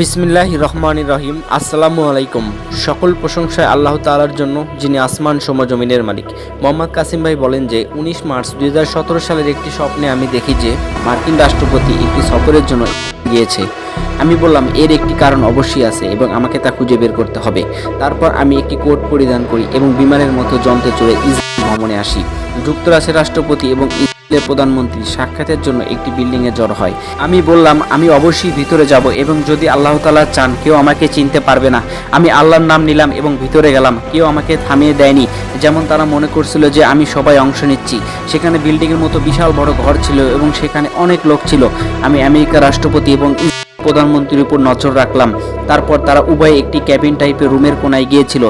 বিসমিল্লাহ রহমান রহিম, আসসালামু আলাইকুম। সকল প্রশংসায় আল্লাহ তাআলার জন্য, যিনি আসমান সম জমিনের মালিক। মোহাম্মদ কাসিম ভাই বলেন যে, উনিশ মার্চ দুই হাজার সতেরো সালের একটি স্বপ্নে আমি দেখি যে, মার্কিন রাষ্ট্রপতি একটি সফরের জন্য গিয়েছে। আমি বললাম, এর একটি কারণ অবশ্যই আছে এবং আমাকে তা খুঁজে বের করতে হবে। তারপর আমি একটি কোট পরিধান করি এবং বিমানের মতো যন্ত্রে চড়ে ইসরায়েল ভ্রমণে আসি। যুক্তরাষ্ট্রের রাষ্ট্রপতি এবং প্রধানমন্ত্রী সাক্ষাতের জন্য একটি বিল্ডিংয়ে জড় হয়। আমি বললাম, আমি অবশ্যই ভিতরে যাব এবং যদি আল্লাহ তালা চান, কেউ আমাকে চিনতে পারবে না। আমি আল্লাহর নাম নিলাম এবং ভিতরে গেলাম। কেউ আমাকে থামিয়ে দেয়নি, যেমন তারা মনে করছিল যে আমি সবাই অংশ নিচ্ছি। সেখানে বিল্ডিংয়ের মতো বিশাল বড় ঘর ছিল এবং সেখানে অনেক লোক ছিল। আমি আমেরিকার রাষ্ট্রপতি এবং প্রধানমন্ত্রীর উপর নজর রাখলাম। তারপর তারা উভয় একটি ক্যাবিন টাইপের রুমের কোনায় গিয়েছিল।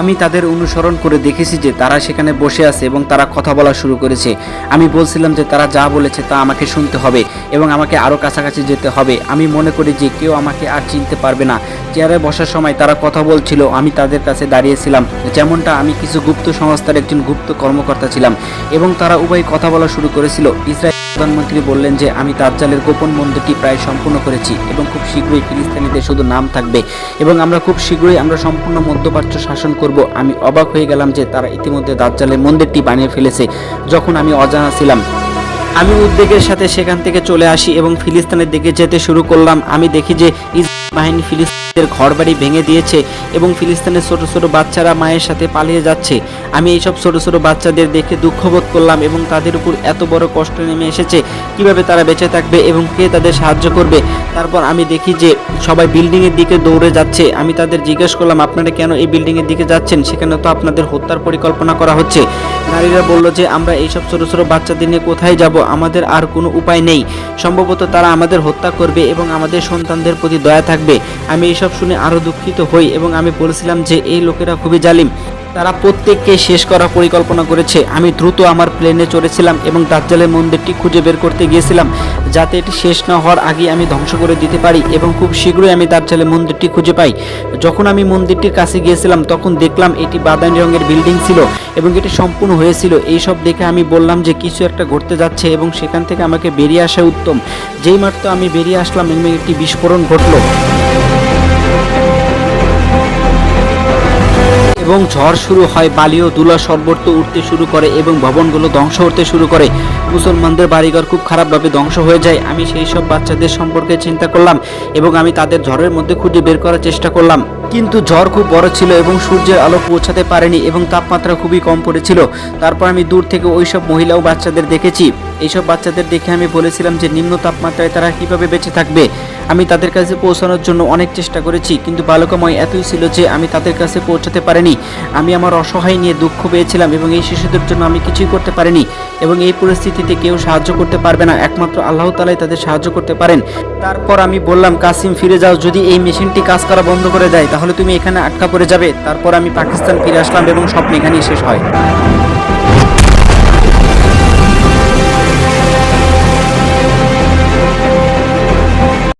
আমি তাদের অনুসরণ করে দেখেছি যে তারা সেখানে বসে আছে এবং তারা কথা বলা শুরু করেছে। আমি বলছিলাম যে তারা যা বলেছে তা আমাকে শুনতে হবে এবং আমাকে আরও কাছাকাছি যেতে হবে। আমি মনে করি যে কেউ আমাকে আর চিনতে পারবে না। চেয়ারে বসার সময় তারা কথা বলছিল, আমি তাদের কাছে দাঁড়িয়েছিলাম। যেমনটা আমি কিছু গুপ্ত সংস্থার একজন গুপ্ত কর্মকর্তা ছিলাম এবং তারা উভয় কথা বলা শুরু করেছিল। ইসরায়েল প্রধানমন্ত্রী বললেন যে, আমি দাজ্জালের গোপন মন্দিরটি প্রায় সম্পূর্ণ করেছি এবং খুব শীঘ্রই ফিলিস্তিনিদের শুধু নাম থাকবে এবং আমরা খুব শীঘ্রই আমরা সম্পূর্ণ মধ্যপ্রাচ্য শাসন করব। আমি অবাক হয়ে গেলাম যে, তারা ইতিমধ্যে দাজ্জালের মন্দিরটি বানিয়ে ফেলেছে, যখন আমি অজানা ছিলাম। আমি উদ্বেগের সাথে সেখান থেকে চলে আসি এবং ফিলিস্তিনের দিকে যেতে শুরু করলাম। আমি দেখি যে, ইসরায়েল বাহিনী ফিলিস্তিনের ঘরবাড়ি ভেঙে দিয়েছে এবং ফিলিস্তিনের ছোট ছোট বাচ্চারা মায়ের সাথে পালিয়ে যাচ্ছে। আমি এইসব ছোট ছোট বাচ্চাদের দেখে দুঃখবোধ করলাম এবং তাদের উপর এত বড় কষ্ট নেমে এসেছে। কীভাবে তারা বেঁচে থাকবে এবং কে তাদের সাহায্য করবে? তারপর আমি দেখি যে সবাই বিল্ডিং এর দিকে দৌড়ে যাচ্ছে। আমি তাদের জিজ্ঞেস করলাম, আপনারা কেন এই বিল্ডিং এর দিকে যাচ্ছেন? সেখানে তো আপনাদের হত্যার পরিকল্পনা করা হচ্ছে। নারীরা বলল যে, আমরা এইসব ছোট ছোট বাচ্চাদের নিয়ে কোথায় যাব? আমাদের আর কোনো উপায় নেই। সম্ভবত তারা আমাদের হত্যা করবে এবং আমাদের সন্তানদের প্রতি দয়া থাকবে। আমি এইসব শুনে আরও দুঃখিত হই এবং আমি বলেছিলাম যে এই লোকেরা খুবই জালিম। তারা প্রত্যেককে শেষ করার পরিকল্পনা করেছে। আমি দ্রুত আমার প্লেনে চড়েছিলাম এবং দাজ্জালের মন্দিরটি খুঁজে বের করতে গিয়েছিলাম। যাতে এটি শেষ না হওয়ার আগে আমি ধ্বংস করে দিতে পারি এবং খুব শীঘ্রই আমি দাজ্জালের মন্দিরটি খুঁজে পাই। যখন আমি মন্দিরটির কাছে গিয়েছিলাম, তখন দেখলাম এটি বাদামি রঙের বিল্ডিং ছিল এবং এটি সম্পূর্ণ হয়েছিল। এই সব দেখে আমি বললাম যে কিছু একটা ঘটতে যাচ্ছে এবং সেখান থেকে আমাকে বেরিয়ে আসা উত্তম। যেই মাত্র আমি বেরিয়ে আসলাম এবং একটি বিস্ফোরণ ঘটলো। এবং ঝড় শুরু হয় বালিও দুলা সর্বত্র উঠতে শুরু করে এবং ভবনগুলো ধ্বংস হতে শুরু করে। মুসলমানদের বাড়িঘর খুব খারাপভাবে ধ্বংস হয়ে যায়। আমি সেই সব বাচ্চাদের সম্পর্কে চিন্তা করলাম এবং আমি তাদের ঝড়ের মধ্যে খুঁজে বের করার চেষ্টা করলাম। কিন্তু ঝড় খুব বড় ছিল এবং সূর্যের আলো পৌঁছাতে পারেনি এবং তাপমাত্রা খুবই কম পড়েছিল। তারপর আমি দূর থেকে ওই সব মহিলা ও বাচ্চাদের দেখেছি। এইসব বাচ্চাদের দেখে আমি বলেছিলাম যে নিম্ন তাপমাত্রায় তারা কীভাবে বেঁচে থাকবে। আমি তাদের কাছে পৌঁছানোর জন্য অনেক চেষ্টা করেছি, কিন্তু বালকময় এতই ছিল যে আমি তাদের কাছে পৌঁছাতে পারিনি। আমি আমার অসহায় নিয়ে দুঃখ পেয়েছিলাম এবং এই শিশুদের জন্য আমি কিছুই করতে পারিনি এবং এই পরিস্থিতিতে কেউ সাহায্য করতে পারবে না। একমাত্র আল্লাহ তালাই তাদের সাহায্য করতে পারেন। তারপর আমি বললাম, কাসিম, ফিরে যাও। যদি এই মেশিনটি কাজ করা বন্ধ করে দেয় তাহলে তুমি এখানে আটকা পড়ে যাবে, তারপর আমি পাকিস্তান ফিরে আসলাম এবং স্বপ্ন এখানেই শেষ হয়।